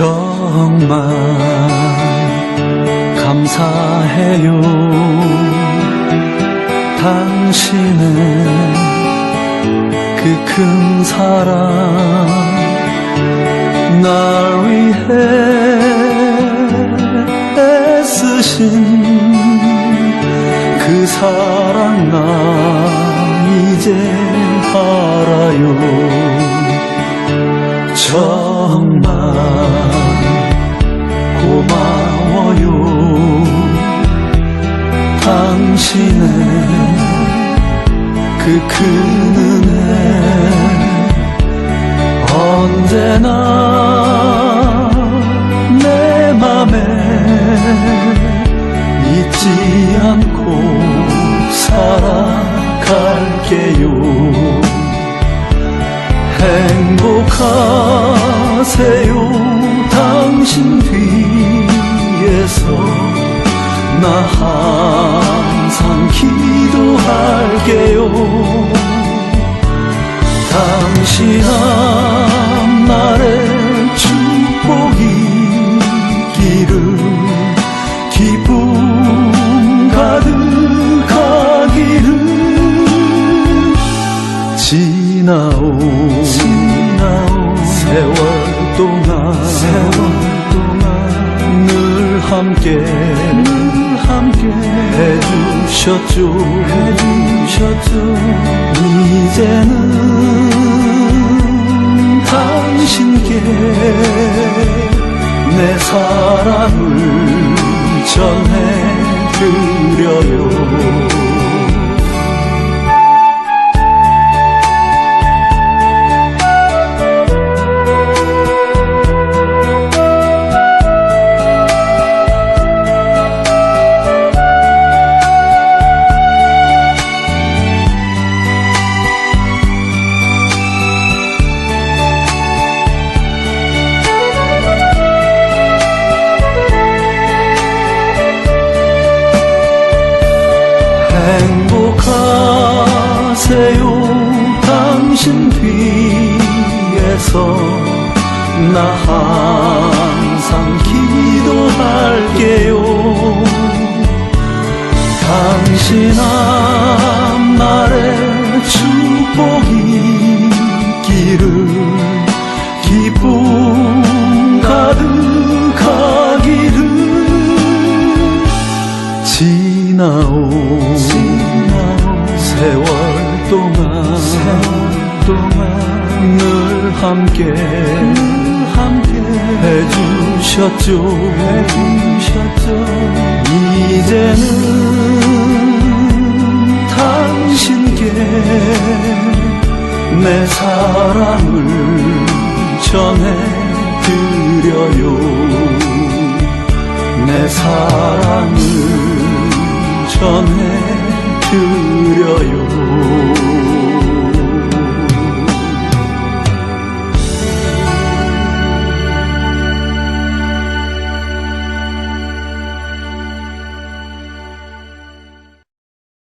정말 감사해요. 당신의 그 큰 사랑 날 위해 애쓰신 그 사랑 나 이제 알아요. 정말 고마워요. 당신의 그 큰 은혜 언제나 내 맘에 잊지 않고 살아갈게요. 행복하세요 당신 뒤에서 나 항상 기도할게요. 당신 앞날에 축복이기를 기쁨 가득하기를 지나온, 세월 동안, 늘 함께, 해주셨죠. 이제는 당신께 내 사랑을 전해드려요. 행복하세요. 당신 뒤에서 나 항상 기도할게요. 당신 앞날에 축복이기를 기쁨 가득하기를 지나온, 세월 동안, 늘 함께, 해주셨죠. 이제는 당신께 내 사랑을 전해드려요. 내 사랑을 전해 드려요